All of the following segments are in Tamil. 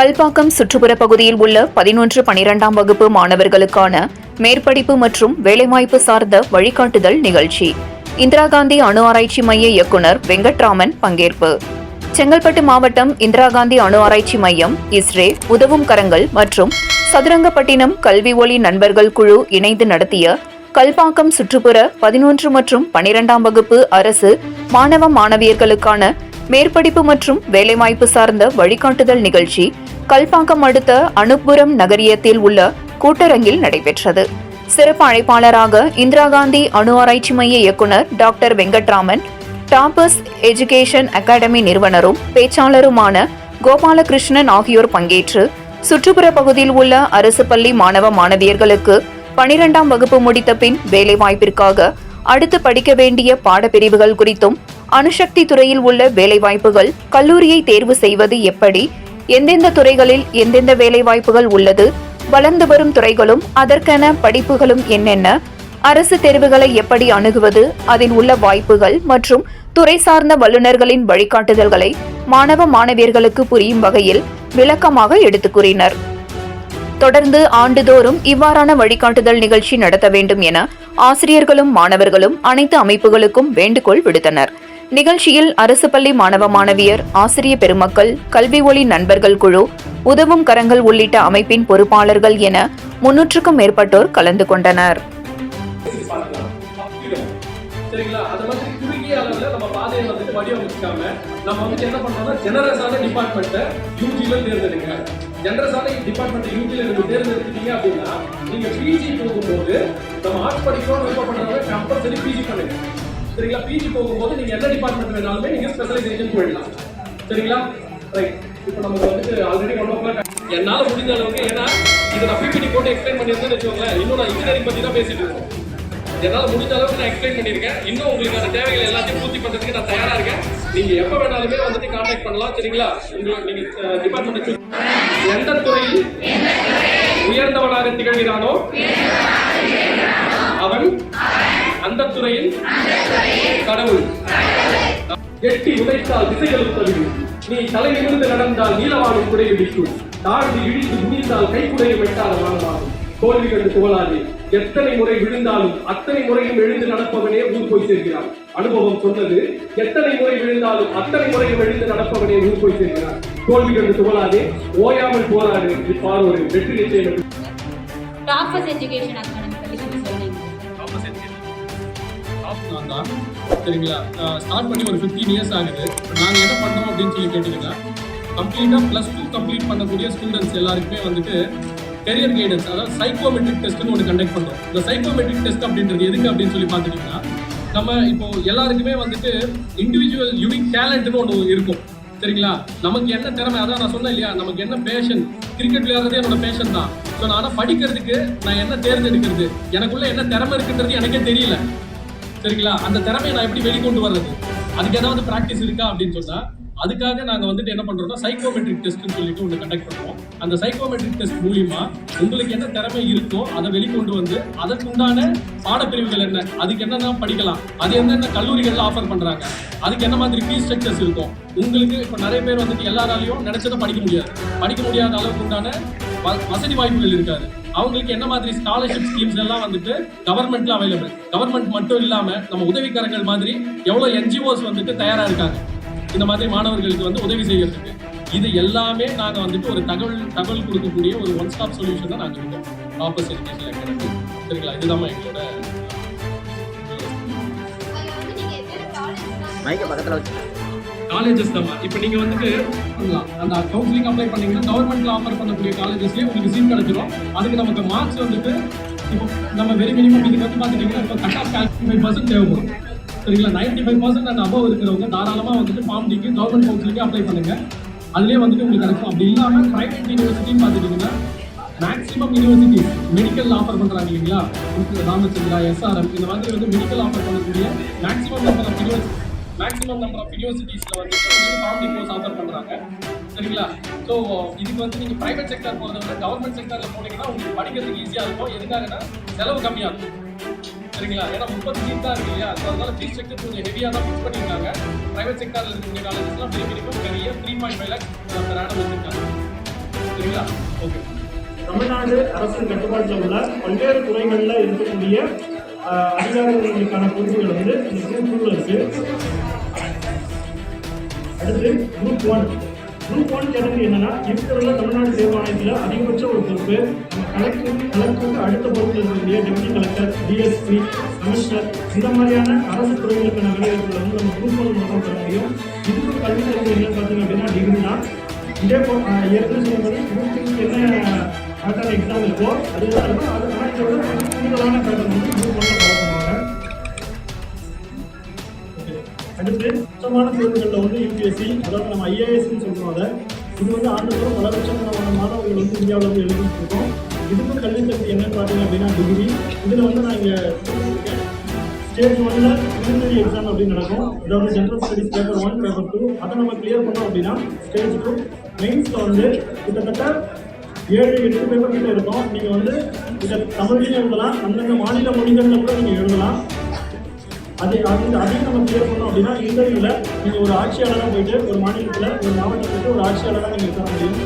கல்பாக்கம் சுற்றுப்புற பகுதியில் உள்ள பதினொன்று பனிரெண்டாம் வகுப்பு மாணவர்களுக்கான மேற்படிப்பு மற்றும் வேலைவாய்ப்பு சார்ந்த வழிகாட்டுதல் நிகழ்ச்சி. இந்திரா காந்தி அணு ஆராய்ச்சி மைய இயக்குனர் வெங்கட்ராமன் பங்கேற்பு. செங்கல்பட்டு மாவட்டம் இந்திரா காந்தி அணு ஆராய்ச்சி மையம் இஸ்ரே உதவும் கரங்கள் மற்றும் சதுரங்கப்பட்டினம் கல்வி ஒளி நண்பர்கள் குழு இணைந்து நடத்திய கல்பாக்கம் சுற்றுப்புற பதினொன்று மற்றும் பனிரெண்டாம் வகுப்பு அரசு மாணவ மாணவியர்களுக்கான மேற்படிப்பு மற்றும் வேலைவாய்ப்பு சார்ந்த வழிகாட்டுதல் நிகழ்ச்சி கல்பாக்கம் அடுத்த அனுப்புரம் நகரியத்தில் உள்ள கூட்டரங்கில் நடைபெற்றது. சிறப்பு அழைப்பாளராக இந்திரா காந்தி அணு ஆராய்ச்சி மைய இயக்குனர் doctor Venkatraman toppers education academy நிறுவனரும் பேச்சாளருமான கோபாலகிருஷ்ணன் ஆகியோர் பங்கேற்று சுற்றுப்புற பகுதியில் உள்ள அரசு பள்ளி மாணவ மாணவியர்களுக்கு பனிரெண்டாம் வகுப்பு முடித்த பின் வேலைவாய்ப்பிற்காக அடுத்து படிக்க வேண்டிய பாடப்பிரிவுகள் குறித்தும் அணுசக்தி துறையில் உள்ள வேலைவாய்ப்புகள் கல்லூரியை தேர்வு செய்வது எப்படி எந்தெந்த துறைகளில் எந்தெந்த வேலைவாய்ப்புகள் உள்ளது வளர்ந்து வரும் துறைகளும் அதற்கென படிப்புகளும் என்னென்ன அரசு தேர்வுகளை எப்படி அணுகுவது அதில் உள்ள வாய்ப்புகள் மற்றும் துறை சார்ந்த வல்லுநர்களின் வழிகாட்டுதல்களை மாணவ மாணவியர்களுக்கு புரியும் வகையில் விளக்கமாக எடுத்துக் கூறினர். தொடர்ந்து ஆண்டுதோறும் இவ்வாறான வழிகாட்டுதல் நிகழ்ச்சி நடத்த வேண்டும் என ஆசிரியர்களும் மாணவர்களும் அனைத்து அமைப்புகளுக்கும் வேண்டுகோள் விடுத்தனர். நிகழ்ச்சியில் அரசு பள்ளி மாணவ மாணவியர் ஆசிரிய பெருமக்கள் கல்வி ஒளி நண்பர்கள் குழு உதவும் கரங்கள் உள்ளிட்ட அமைப்பின் பொறுப்பாளர்கள் என முன்னூற்றுக்கும் மேற்பட்டோர் கலந்து கொண்டனர். சரிங்களா? அது மாதிரி குறுகிய அளவில் நம்ம பாதையை வந்துட்டு நம்ம வந்துட்டு என்ன ஜெனரஸான டிபார்ட்மெண்ட்டை தேர்ந்தெடுங்க. ஜெனரஸான டிபார்ட்மெண்ட் நீங்க தேர்ந்தெடுத்துட்டீங்க அப்படின்னா பிஜி போகும்போது நம்ம ஆர்ட்ஸ் படிக்கணும்னு விருப்பப்படுறவங்க கம்பல்சரி பிஜி பண்ணுங்க. சரிங்களா? பிஜி போகும்போது நீங்க எந்த டிபார்ட்மெண்ட் வேணாலுமே நீங்க ஸ்பெஷலைசேஷன் போயிடலாம். சரிங்களா? ரைட் இப்போ நமக்கு வந்துட்டு ஆல்ரெடி ஒன் ஓ கிளாக் என்னால் முடிஞ்ச அளவுக்கு ஏன்னா இதை நான் பிபிடி போட்டு எக்ஸ்பிளைன் பண்ணியிருந்தேன்னு வச்சுக்கோங்களேன். இன்னும் நான் இன்ஜினியரிங் பற்றி தான் பேசிட்டு இருக்கோம். என்னால் முடிஞ்ச அளவுக்கு நான் எக்ஸ்பிளைன் பண்ணியிருக்கேன். இன்னும் உங்களுக்கு அந்த தேவைகள் எல்லாத்தையும் பூர்த்தி பண்ணுறதுக்கு நான் தயாராக இருக்கேன். நீங்கள் எப்போ வேணாலுமே வந்துட்டு கான்டாக்ட் பண்ணலாம் சரிங்களா? உங்களுக்கு நீங்கள் டிபார்ட்மெண்ட் எந்த துறையில் உயர்ந்தவனாக திகழ்கிறானோ அவன் அந்த துறையில் கடவுள். எட்டி உதைத்தால் திசைகள் தவிரும் நீ தலை நிமிர்ந்து நடந்தால் நீலவானும் குடையை விடிக்கும் தாழ்ந்து இழிந்து குனிந்தால் கைக்குடைய வெட்டாத வானமாகும். தோல்வி கண்டு புகழாதே. எத்தனை முறை விழுந்தாலும் அத்தனை முறையும் எழுந்து நடப்பவனே ஊர் போய் சேர்க்கிறான் அனுபவம் சொன்னது எத்தனை முறை விழுந்தாலும் அத்தனை முறையும் எழுந்து நடப்பவனே ஊர் போய் சேர்க்கிறான் தோல்வி கண்டு புகழாதே. ஓயாமல் போராடு. இப்பாரோடு வெற்றி நிச்சயம். எஜுகேஷன் நான் தான் சரிங்களா? ஸ்டார்ட் பண்ணி ஒரு ஃபிஃப்டீன் இயர்ஸ் ஆகுது. நாங்கள் என்ன பண்ணோம் அப்படின்னு சொல்லி கேட்டிங்கன்னா கம்ப்ளீட்டாக ப்ளஸ் டூ கம்ப்ளீட் பண்ணக்கூடிய ஸ்டூடெண்ட்ஸ் எல்லாருக்குமே வந்துட்டு கெரியர் கைடன்ஸ் அதாவது சைக்கோமெட்ரிக் டெஸ்ட்னு ஒன்று கண்டக்ட் பண்ணுறோம் இந்த சைக்கோமெட்ரிக் டெஸ்ட் அப்படின்றது எதுக்கு அப்படின்னு சொல்லி பார்த்துட்டிங்கன்னா நம்ம இப்போ எல்லாருக்குமே வந்துட்டு இண்டிவிஜுவல் யூனிக் டேலண்ட்னு ஒன்று இருக்கும். சரிங்களா? நமக்கு என்ன திறமை? அதான் நான் சொன்னேன் இல்லையா? நமக்கு என்ன பேஷன் கிரிக்கெட் விளையாடுறதே என்னோட பேஷன் தான். ஸோ நான் ஆனால் படிக்கிறதுக்கு நான் என்ன தேர்ந்தெடுக்கிறது? எனக்குள்ள என்ன திறமை இருக்குன்றது எனக்கே தெரியல. சரிங்களா? அந்த திறமையை நான் எப்படி வெளிக்கொண்டு வர்றது? அதுக்கு ஏதாவது ப்ராக்டிஸ் இருக்கா அப்படின்னு சொன்னா அதுக்காக நாங்க வந்துட்டு என்ன பண்றோம்னா சைக்கோமெட்ரிக் டெஸ்ட்னு சொல்லிட்டு ஒன்று கண்டக்ட் பண்ணுவோம் அந்த சைக்கோமெட்ரிக் டெஸ்ட் மூலியமா உங்களுக்கு என்ன திறமை இருக்கோ அதை வெளிக்கொண்டு வந்து அதற்குண்டான பாடப்பிரிவுகள் என்ன அதுக்கு என்னென்ன படிக்கலாம் அது என்னென்ன கல்லூரிகள்ல ஆஃபர் பண்றாங்க அதுக்கு என்ன மாதிரி ஃபீஸ் ஸ்ட்ரக்சர்ஸ் இருக்கும். உங்களுக்கு இப்போ நிறைய பேர் வந்துட்டு எல்லாராலையும் நினைச்சதை படிக்க முடியாது. படிக்க முடியாத அளவுக்கு உண்டான வ- வசதி வாய்ப்புகள் இருக்காது. அவங்களுக்கு என்ன மாதிரி ஸ்காலர்ஷிப் ஸ்கீம்ஸ் எல்லாம் வந்துட்டு கவர்மெண்ட்ல அவைலபிள் கவர்மெண்ட் மட்டும் இல்லாம நம்ம உதவிக்கரங்கள் மாதிரி எவ்வளவு என்ஜிஓஸ் வந்துட்டு தயாரா இருக்காங்க. இந்த மாதிரி மாணவர்களுக்கு வந்து உதவி செய்யறதுக்கு. இது எல்லாமே நாங்க வந்துட்டு ஒரு தகவல் தகவல் கொடுக்கக்கூடிய ஒரு ஒன் ஸ்டாப் சொல்யூஷன் தான் நாங்க இருக்கோம். ஆப்பஸ் எஜுகேஷன் அகாடமி சரிங்களா? இதுதான் எங்களோட மைக்க பக்கத்துல வச்சு காலேஜஸ் தான். இப்போ நீங்கள் வந்துட்டு பண்ணலாம். அந்த கவுன்சிலிங் அப்ளை பண்ணீங்கன்னா கவர்மெண்ட்ல ஆஃபர் பண்ணக்கூடிய காலேஜஸ்லேயே உங்களுக்கு சீட் கிடைச்சிரும். அதுக்கு நமக்கு மார்க்ஸ் வந்துட்டு இப்போ நம்ம வெரி மினிமம் இதுக்கு வந்து பார்த்துட்டீங்கன்னா இப்போ கட் ஆஃப் ஃபைவ் பர்சன்ட் தேவைப்படும். சரிங்களா? Ninety five percent and above இருக்கிறவங்க தாராளமாக வந்துட்டு ஃபார்ம் டிக்கு கவர்மெண்ட் கவுன்சிலுக்கு அப்ளை பண்ணுங்க. அதுலேயே வந்துட்டு உங்களுக்கு கிடைக்கும். அப்படி இல்லாமல் ப்ரைவேட் யூனிவர்சிட்டின்னு பார்த்துட்டிங்கன்னா மேக்ஸிமம் யூனிவர்சிட்டி மெடிக்கல் ஆஃபர் பண்ணுறாங்க இல்லைங்களா? ராமச்சந்திரா எஸ்ஆர்எம் இந்த மாதிரி வந்து மெடிக்கல் ஆஃபர் பண்ணக்கூடிய maximum number of university maximum number of யூனிவர்சிட்டிஸில் வந்துட்டு ஃபார்ம் கோர்ஸ் ஆஃபர் பண்ணுறாங்க சரிங்களா? ஸோ இதுக்கு வந்து நீங்கள் ப்ரைவேட் செக்டர் போகிறத விட கவர்மெண்ட் செக்டரில் போனீங்கன்னா உங்களுக்கு படிக்கிறதுக்கு ஈஸியாக இருக்கும். எதுக்காகனா செலவு கம்மியாக இருக்கும். சரிங்களா? ஏன்னா முப்பது சீட் தான் இருக்கு இல்லையா? ஸோ அதனால ஃபீஸ் ஸ்ட்ரக்சர் கொஞ்சம் ஹெவியாக தான் ஃபிக்ஸ் பண்ணியிருக்காங்க. ப்ரைவேட் செக்டரில் இருக்கக்கூடிய காலேஜஸ்லாம் பெரிய பெரிய பெரிய த்ரீ பாயிண்ட் ஃபைவ் லேக்ஸ் அந்த annum வச்சிருக்காங்க. சரிங்களா? ஓகே தமிழ்நாடு அரசு கட்டுப்பாட்டில் உள்ள பல்வேறு துறைகளில் இருக்கக்கூடிய அதிகாரங்களுக்கான அதிகாரிகளுக்கான பொறுப்புகள் வந்து இந்த குரூப் டூவில் இருக்கு. அடுத்து group one group one category என்னன்னா இருக்கிற தமிழ்நாடு தேர்வாணையத்தில் அதிகபட்ச ஒரு பொறுப்பு. நம்ம கலெக்டர் கலெக்டருக்கு அடுத்த பொறுப்பில் இருக்கக்கூடிய டெப்யூட்டி கலெக்டர் டிஎஸ்பி கமிஷனர் இந்த மாதிரியான அரசு துறைகளுக்கான வேலைவாய்ப்புகளை வந்து நம்ம குரூப் ஒன் மூலம் பெற முடியும். இதுக்கு கல்வி தகுதி என்ன பார்த்தீங்க அப்படின்னா டிகிரி தான். இதே போல் ஆஹ், ஏற்கனவே சொன்னபடி குரூப் என்ன பேட்டர்ன் எக்ஸாம் அதுதான் இருக்கும்? அது ஆனால் இதை பேட்டர்ன் வந்து குரூப் ஒன்ல ஃபாலோ அடுத்து சுத்தமான தேர்வுகளில் வந்து யூபிஎஸ்சி அதாவது நம்ம ஐஏஎஸ்ன்னு சொல்கிறோம் அதை இது வந்து ஆண்டுதோறும் பல லட்சக்கணக்கான மாணவர்கள் வந்து இந்தியாவில் வந்து எழுதிட்டு இருக்கோம் இதுக்கும் கல்வி தகுதி என்னன்னு பார்த்தீங்க அப்படின்னா டிகிரி இதில் வந்து நான் இங்கே ஸ்டேஜ் ஒன்ல ப்ரிலிமினரி எக்ஸாம் அப்படின்னு நடக்கும். அதாவது general studies paper one paper two அதை நம்ம கிளியர் பண்ணோம் அப்படின்னா ஸ்டேஜ் டூ மெயின்ஸில் வந்து கிட்டத்தட்ட ஏழு எட்டு பேப்பர் கிட்ட இருக்கும். நீங்கள் வந்து இதை தமிழ்லையும் எழுதலாம். அந்தந்த மாநில மொழிகளில் கூட நீங்கள் எழுதலாம். அது அது அதையும் நம்ம கிளியர் பண்ணோம் அப்படின்னா இன்டர்வியூவில் நீங்கள் ஒரு ஆட்சியாளராக போயிட்டு ஒரு மாநிலத்தில் ஒரு மாவட்டத்துக்கு ஒரு ஆட்சியாளராக நீங்கள் இருக்க முடியும்.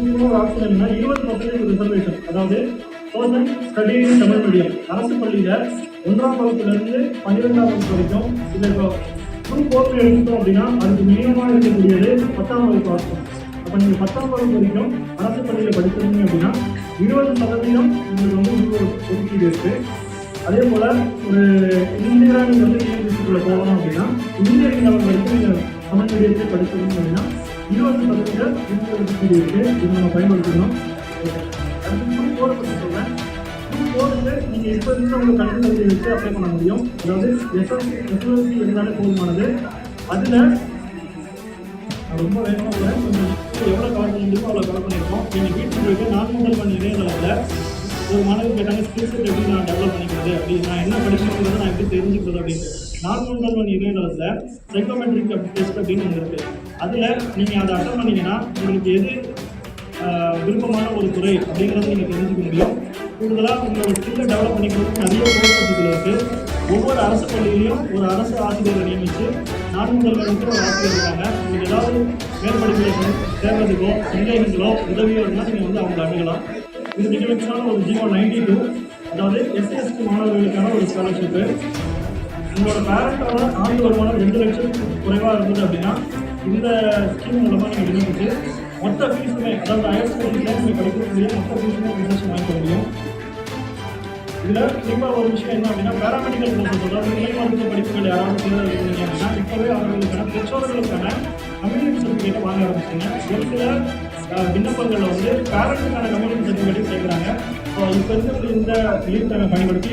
இன்னொரு ஆப்ஷன் என்னன்னா இருபது பர்சன்டேஜ் ரிசர்வேஷன் அதாவது பர்சன் ஸ்டடிங் தமிழ் மீடியம் அரசு பள்ளியில் ஒன்றாம் வகுப்புலேருந்து பன்னிரெண்டாம் வகுப்பு வரைக்கும் இதில் இப்போ குரூப் ஃபோர்த்து எடுத்துட்டோம் அப்படின்னா அதுக்கு மினிமமாக இருக்கக்கூடியது பத்தாம் வகுப்பு ஆகும். அப்போ நீங்கள் பத்தாம் வகுப்பு வரைக்கும் அரசு பள்ளியில் படிச்சிருந்தீங்க அப்படின்னா இருபது சதவீதம் உங்களுக்கு வந்து ஒதுக்கீடு இருக்குது அதே போல் ஒரு இந்தியா நீங்கள் வந்து யூனிவர்சிட்டிக்குள்ளே போகணும் அப்படின்னா இன்ஜினியரிங் லெவல் படித்து நீங்கள் தமிழ் மீடியத்தில் படிச்சிருந்தீங்க அப்படின்னா இருபது சதவீதம் இந்திய ஒதுக்கீடு இருக்குது இது நம்ம பயன்படுத்தணும் அடுத்து குரூப் ஃபோர் பற்றி சொல்கிறேன் குரூப் நீங்கள் இப்போ இருக்கிற உங்கள் கல்வி வச்சு அப்ளை பண்ண முடியும். அதாவது எஸ்எல்சி எஸ்எல்சி இருந்தாலே போதுமானது. அதில் ரொம்ப வேகமாக கூட கொஞ்சம் எவ்வளோ கவர் பண்ண முடியுமோ அவ்வளோ கவர் பண்ணியிருக்கோம். நீங்கள் வீட்டுக்கு போயிட்டு நான் முதல் பண்ண இணையதளத்தில் ஒரு மாணவர் கேட்டாங்க ஸ்கில் செட் எப்படி நான் டெவலப் பண்ணிக்கிறது? அப்படி நான் என்ன படிக்கணுங்கிறத நான் எப்படி தெரிஞ்சுக்கிறது அப்படின்னு நான் முதல் பண்ண இணையதளத்தில் சைக்கோமெட்ரிக் டெஸ்ட் அப்படின்னு ஒன்று இருக்குது அதில் நீங்கள் அதை அட்டன் பண்ணிங்கன்னா உங்களுக்கு எது விருப்பமான ஒரு துறை அப்படிங்கிறத நீங்கள் தெரிஞ்சுக்க முடியும். கூடுதலாக உங்களோட ஸ்கில்லை டெவலப் பண்ணிக்கிறதுக்கு நிறைய கோர்ஸ் இருக்குது ஒவ்வொரு அரசு பள்ளியிலையும் ஒரு அரசு ஆசிரியரை நியமித்து நான்கு ஒரு ஆசிரியர் இருக்காங்க. நீங்கள் ஏதாவது மேற்படிப்புகளை தேர்வதுக்கோ சந்தேகங்களோ உதவியோ இருந்தால் நீங்கள் வந்து அவங்க அணுகலாம். இது நிகழ்ச்சியான ஒரு ஜீவோ நைன்டி டூ அதாவது எஸ்எஸ்டி மாணவர்களுக்கான ஒரு ஸ்காலர்ஷிப்பு உங்களோட பேரண்டோட ஆண்டு வருமானம் ரெண்டு லட்சம் குறைவாக இருந்தது அப்படின்னா இந்த ஸ்கீம் மூலமாக நீங்கள் விண்ணப்பிச்சு மொத்த ஃபீஸுமே அதாவது ஹையர் ஸ்கூலில் நீங்கள் படிக்கக்கூடிய மொத்த ஃபீஸுமே விசேஷம் வாங்கிக்க முடியும். இதில் குறிப்பாக ஒரு விஷயம் என்ன அப்படின்னா பேராமெடிக்கல் கோர்சஸ் அதாவது இணை மருத்துவ படிப்புகள் யாராவது தேர்வு அப்படின்னா இப்போவே அவர்களுக்கான பெற்றோர்களுக்கான கம்யூனிட்டி சர்டிஃபிகேட்டை வாங்க ஆரம்பிச்சிங்க ஒரு சில விண்ணப்பங்களில் வந்து பேரண்ட்டுக்கான கம்யூனிட்டி சர்டிஃபிகேட்டையும் கேட்குறாங்க ஸோ இப்போ இருந்து இந்த லீவ் டைமை பயன்படுத்தி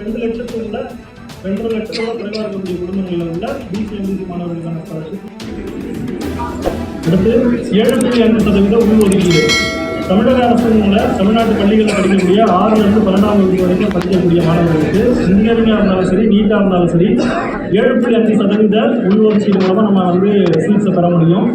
ரெண்டு லட்சத்துல உள்ள ரெண்டரை லட்சத்தோட குறைவாக இருக்கக்கூடிய குடும்பங்களில் உள்ள பிசி எம்பிசி மாணவர்களுக்கான ஸ்காலர்ஷிப் அடுத்து ஏழு புள்ளி அஞ்சு சதவீத உள்ஒதுக்கீடு. தமிழக அரசு மூலம் தமிழ்நாட்டு பள்ளிகளில் படிக்கக்கூடிய ஆறுலேருந்து பன்னெண்டாம் வகுப்பு வரைக்கும் படிக்கக்கூடிய மாணவர்களுக்கு இன்ஜினியரிங்காக இருந்தாலும் சரி நீட்டாக இருந்தாலும் சரி ஏழு புள்ளி அஞ்சு சதவீத உள்ஒதுக்கீடு மூலமாக நம்ம வந்து சீட்ஸை பெற முடியும்.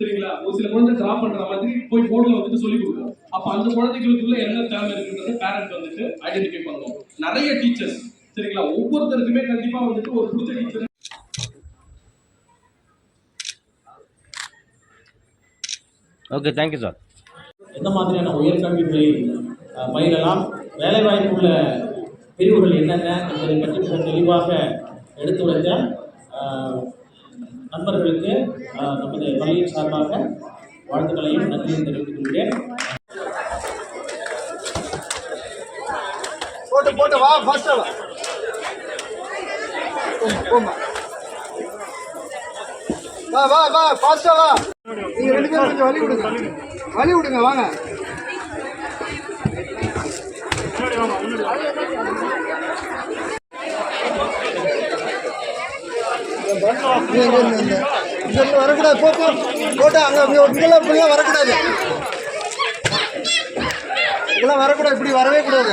சரிங்களா? ஒரு சில குழந்தை டிரா பண்ற மாதிரி போய் போர்டில் வந்துட்டு சொல்லி கொடுக்கும் அப்போ அந்த குழந்தைகளுக்குள்ள என்ன தேவை இருக்குன்றத பேரண்ட் வந்துட்டு ஐடென்டிஃபை பண்ணுவோம் நிறைய டீச்சர்ஸ் சரிங்களா? ஒவ்வொருத்தருக்குமே கண்டிப்பா வந்துட்டு ஒரு பிடிச்ச டீச்சர் ஓகே தேங்க்யூ சார் எந்த மாதிரியான உயர்கல்விகளை அஹ், பயிலலாம்? வேலைவாய்ப்பு உள்ள பிரிவுகள் என்னென்ன என்பதை பற்றி மிக தெளிவாக எடுத்துரைத்த அஹ், நண்பர்களுக்கு நமது பள்ளியின் சார்பாக வாழ்த்துக்களையும் நன்றியும் தெரிவித்துக் கொள்கிறேன். போட்டு வா ஃபாஸ்டா வா போமா, வா வா வா ஃபாஸ்டா வா. நீங்க ரெண்டு பேரும் கொஞ்சம் வழி விடுங்க. வழி விடுங்க வாங்க. இங்க, இங்க, இங்க, இங்க. இங்க இருந்து வரக்கூடாது போ போட்டா அங்க இங்கெல்லாம் இப்படிலாம் வரக்கூடாது. இதெல்லாம் வரக்கூடாது இப்படி வரவே கூடாது.